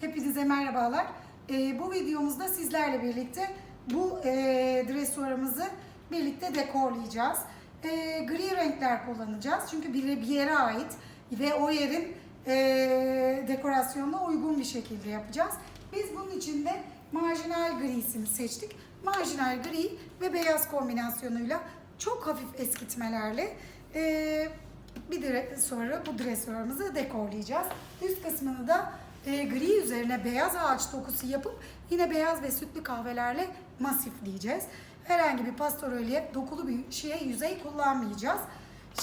Hepinize merhabalar. Ee, bu videomuzda sizlerle birlikte bu e, dresuarımızı birlikte dekorlayacağız. E, gri renkler kullanacağız çünkü bir, bir yere ait ve o yerin e, dekorasyonuna uygun bir şekilde yapacağız. Biz bunun için de marjinal grisini seçtik. Marjinal gri ve beyaz kombinasyonuyla çok hafif eskitmelerle e, bir dire sonra bu dresuarımızı dekorlayacağız. Üst kısmını da e, gri üzerine beyaz ağaç dokusu yapıp yine beyaz ve sütlü kahvelerle masifleyeceğiz. Herhangi bir pastorölye dokulu bir şeye yüzey kullanmayacağız.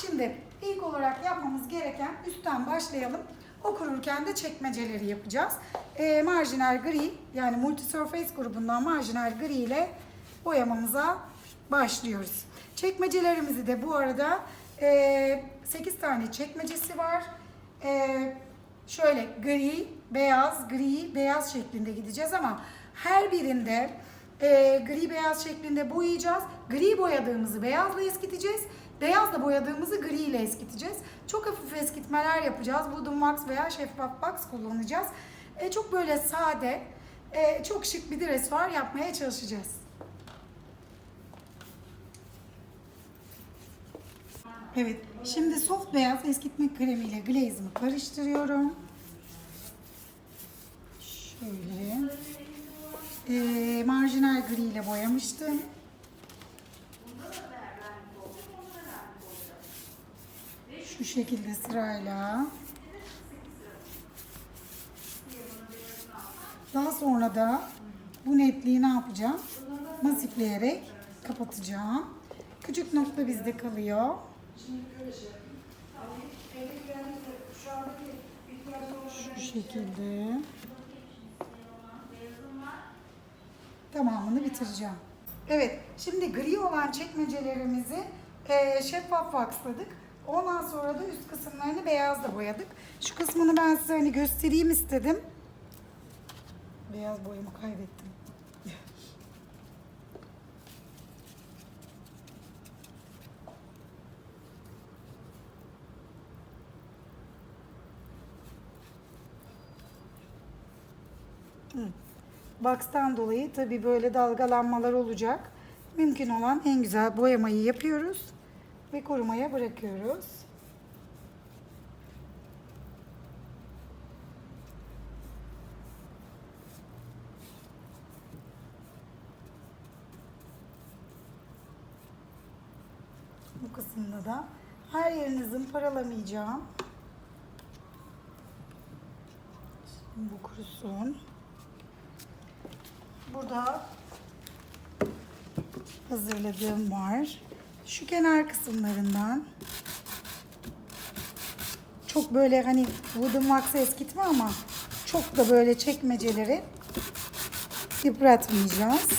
Şimdi ilk olarak yapmamız gereken üstten başlayalım. O kururken de çekmeceleri yapacağız. E, marjinal gri yani multi surface grubundan marjinal gri ile boyamamıza başlıyoruz. Çekmecelerimizi de bu arada e, 8 tane çekmecesi var. E, şöyle gri, beyaz, gri, beyaz şeklinde gideceğiz ama her birinde e, gri beyaz şeklinde boyayacağız. Gri boyadığımızı beyazla eskiteceğiz. Beyazla boyadığımızı gri ile eskiteceğiz. Çok hafif eskitmeler yapacağız. Wooden wax veya şeffaf wax kullanacağız. E, çok böyle sade, e, çok şık bir dresuar yapmaya çalışacağız. Evet, şimdi soft beyaz eskitme kremiyle glaze'imi karıştırıyorum. Şöyle. Ee, marjinal gri ile boyamıştım. Şu şekilde sırayla. Daha sonra da bu netliği ne yapacağım? Masifleyerek kapatacağım. Küçük nokta bizde kalıyor. Şu şekilde. Tamamını bitireceğim. Evet, şimdi gri olan çekmecelerimizi e, şeffaf waxladık. Ondan sonra da üst kısımlarını beyazla boyadık. Şu kısmını ben size hani göstereyim istedim. Beyaz boyamı kaybettim. Box'tan dolayı tabii böyle dalgalanmalar olacak. Mümkün olan en güzel boyamayı yapıyoruz ve korumaya bırakıyoruz. Bu kısımda da her yerini zımparalamayacağım. Şimdi bu kurusun. Burada hazırladığım var. Şu kenar kısımlarından çok böyle hani wooden wax eskitme ama çok da böyle çekmeceleri yıpratmayacağız.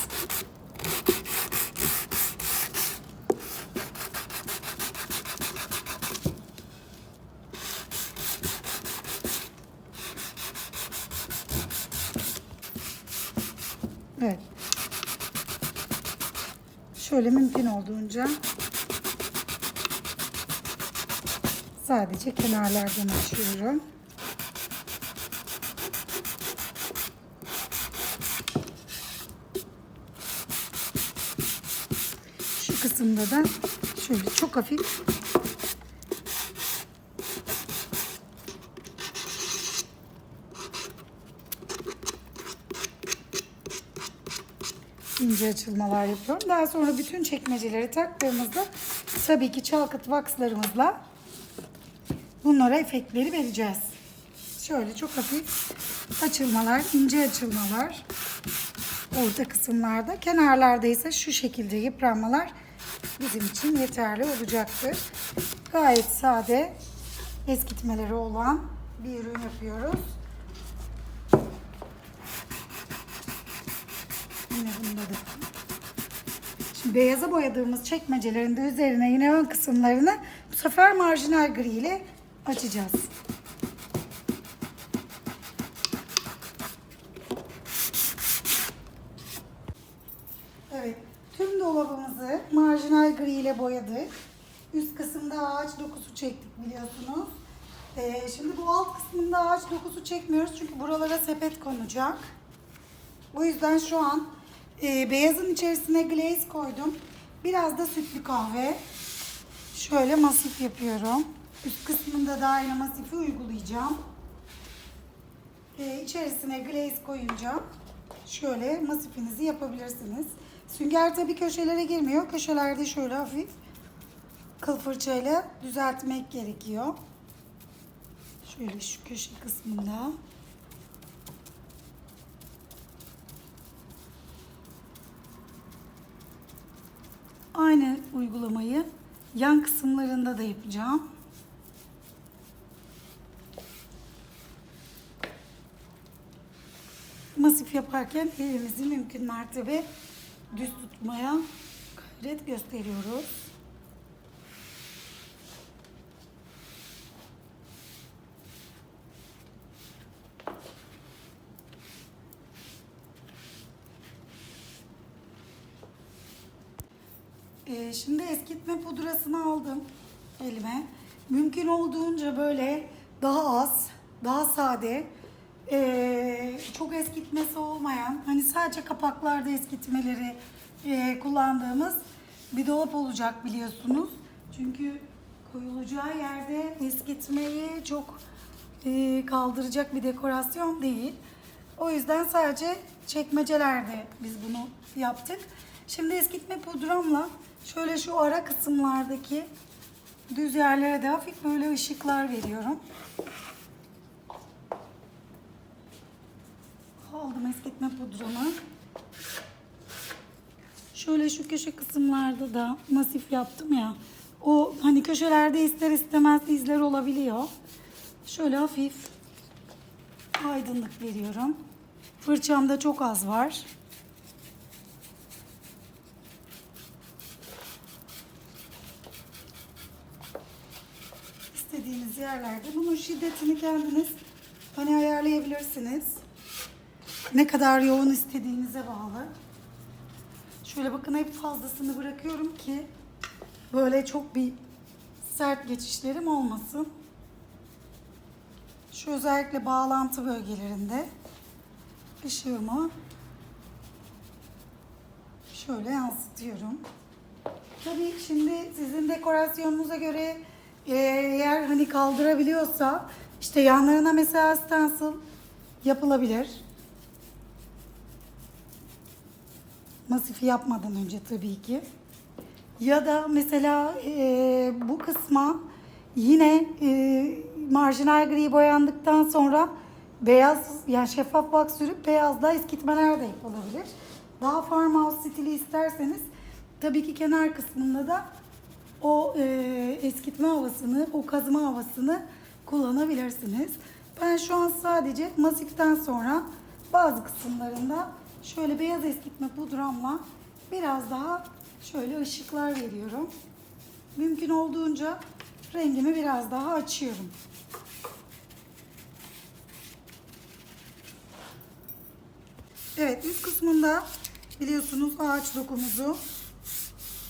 Evet. Şöyle mümkün olduğunca sadece kenarlardan açıyorum. Şu kısımda da şöyle çok hafif ince açılmalar yapıyorum. Daha sonra bütün çekmeceleri taktığımızda tabii ki çalkıt waxlarımızla bunlara efektleri vereceğiz. Şöyle çok hafif açılmalar, ince açılmalar orta kısımlarda. Kenarlarda ise şu şekilde yıpranmalar bizim için yeterli olacaktır. Gayet sade eskitmeleri olan bir ürün yapıyoruz. Yine bunda da. Şimdi beyaza boyadığımız çekmecelerin de üzerine yine ön kısımlarını bu sefer marjinal gri ile açacağız. Evet. Tüm dolabımızı marjinal gri ile boyadık. Üst kısımda ağaç dokusu çektik biliyorsunuz. Ee, şimdi bu alt kısmı kısmında ağaç dokusu çekmiyoruz çünkü buralara sepet konacak. O yüzden şu an e, beyazın içerisine glaze koydum. Biraz da sütlü kahve. Şöyle masif yapıyorum. Üst kısmında da aynı masifi uygulayacağım. E, içerisine glaze koyunca şöyle masifinizi yapabilirsiniz. Sünger tabii köşelere girmiyor. Köşelerde şöyle hafif kıl fırçayla düzeltmek gerekiyor. Şöyle şu köşe kısmında. Aynı uygulamayı yan kısımlarında da yapacağım. Masif yaparken elimizi mümkün mertebe düz tutmaya gayret gösteriyoruz. Ee, şimdi eskitme pudrasını aldım elime. Mümkün olduğunca böyle daha az, daha sade, ee, çok eskitmesi olmayan, hani sadece kapaklarda eskitmeleri ee, kullandığımız bir dolap olacak biliyorsunuz. Çünkü koyulacağı yerde eskitmeyi çok kaldıracak bir dekorasyon değil. O yüzden sadece çekmecelerde biz bunu yaptık. Şimdi eskitme pudramla şöyle şu ara kısımlardaki düz yerlere de hafif böyle ışıklar veriyorum. Aldım eskitme pudramı. Şöyle şu köşe kısımlarda da masif yaptım ya. O hani köşelerde ister istemez izler olabiliyor. Şöyle hafif aydınlık veriyorum. Fırçamda çok az var. İstediğiniz yerlerde bunun şiddetini kendiniz hani ayarlayabilirsiniz. Ne kadar yoğun istediğinize bağlı. Şöyle bakın hep fazlasını bırakıyorum ki böyle çok bir sert geçişlerim olmasın. Şu özellikle bağlantı bölgelerinde ışığımı şöyle yansıtıyorum. Tabii şimdi sizin dekorasyonunuza göre eğer hani kaldırabiliyorsa işte yanlarına mesela stencil yapılabilir. Masifi yapmadan önce tabii ki. Ya da mesela e, bu kısma yine e, marjinal gri boyandıktan sonra beyaz yani şeffaf box sürüp beyazla eskitmeler de yapılabilir. Daha farmhouse stili isterseniz tabii ki kenar kısmında da o e, eskitme havasını, o kazıma havasını kullanabilirsiniz. Ben şu an sadece masiften sonra bazı kısımlarında şöyle beyaz eskitme pudramla biraz daha şöyle ışıklar veriyorum. Mümkün olduğunca rengimi biraz daha açıyorum. Evet üst kısmında biliyorsunuz ağaç dokumuzu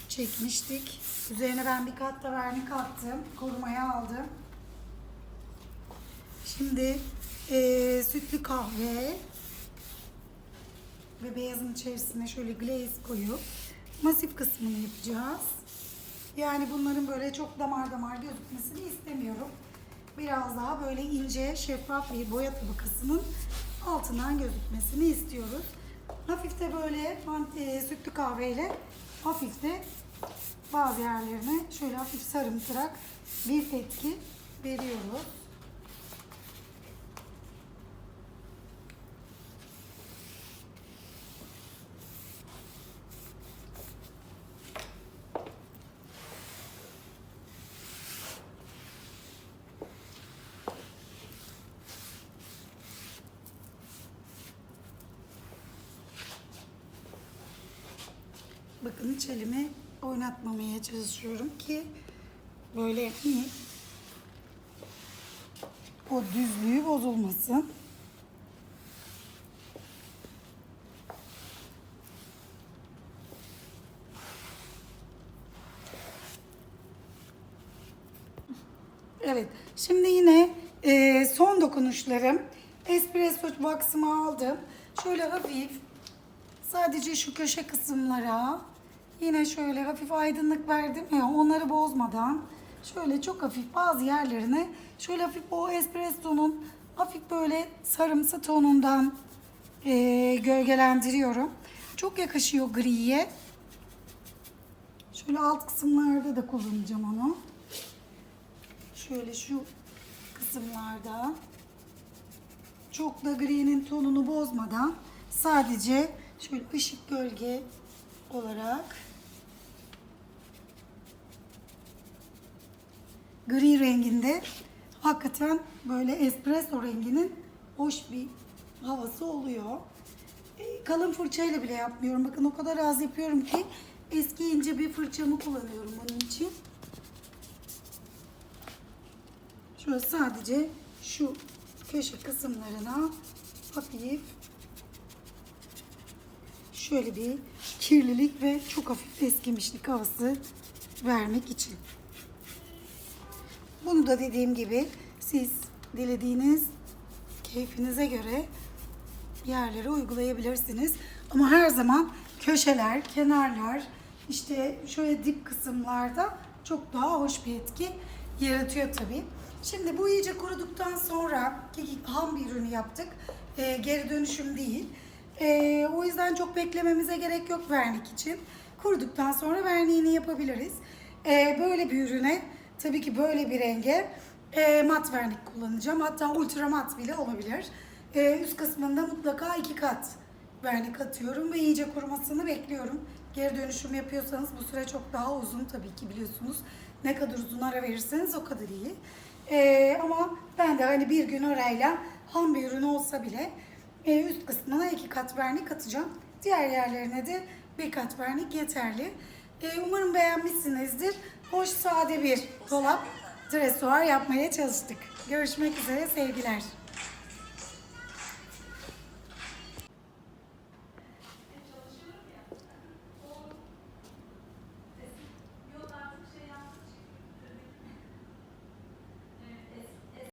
çekmiştik. Üzerine ben bir kat da vernik attım. Korumaya aldım. Şimdi eee, sütlü kahve ve beyazın içerisine şöyle glaze koyup masif kısmını yapacağız. Yani bunların böyle çok damar damar gözükmesini istemiyorum. Biraz daha böyle ince, şeffaf bir boya tabakasının altından gözükmesini istiyoruz. Hafif de böyle e, sütlü kahveyle hafif de bazı yerlerine şöyle hafif sarımtırak bir etki veriyoruz. Bakın hiç oynatmamaya çalışıyorum ki böyle o düzlüğü bozulmasın. Evet. Şimdi yine e, son dokunuşlarım. Espresso box'ımı aldım. Şöyle hafif sadece şu köşe kısımlara yine şöyle hafif aydınlık verdim ya onları bozmadan şöyle çok hafif bazı yerlerine şöyle hafif o espresso'nun hafif böyle sarımsı tonundan e, gölgelendiriyorum. Çok yakışıyor griye. Şöyle alt kısımlarda da kullanacağım onu. Şöyle şu kısımlarda çok da gri'nin tonunu bozmadan sadece şöyle ışık gölge olarak gri renginde hakikaten böyle espresso renginin hoş bir havası oluyor. E, Kalın fırçayla bile yapmıyorum. Bakın o kadar az yapıyorum ki eski ince bir fırçamı kullanıyorum bunun için. Şöyle sadece şu köşe kısımlarına hafif şöyle bir kirlilik ve çok hafif eskimişlik havası vermek için. Bunu da dediğim gibi siz dilediğiniz keyfinize göre yerlere uygulayabilirsiniz. Ama her zaman köşeler, kenarlar, işte şöyle dip kısımlarda çok daha hoş bir etki yaratıyor tabii. Şimdi bu iyice kuruduktan sonra ham bir ürünü yaptık. Ee, geri dönüşüm değil. Ee, o yüzden çok beklememize gerek yok vernik için. Kuruduktan sonra verniğini yapabiliriz. Ee, böyle bir ürüne tabii ki böyle bir renge e, mat vernik kullanacağım. Hatta ultra mat bile olabilir. Ee, üst kısmında mutlaka iki kat vernik atıyorum ve iyice kurumasını bekliyorum. Geri dönüşüm yapıyorsanız bu süre çok daha uzun tabii ki biliyorsunuz. Ne kadar uzun ara verirseniz o kadar iyi. Ee, ama ben de hani bir gün arayla ham bir ürün olsa bile e, üst kısmına iki kat vernik atacağım. Diğer yerlerine de bir kat vernik yeterli. Ee, umarım beğenmişsinizdir. Hoş sade bir dolap dresuar yapmaya çalıştık. Görüşmek üzere sevgiler.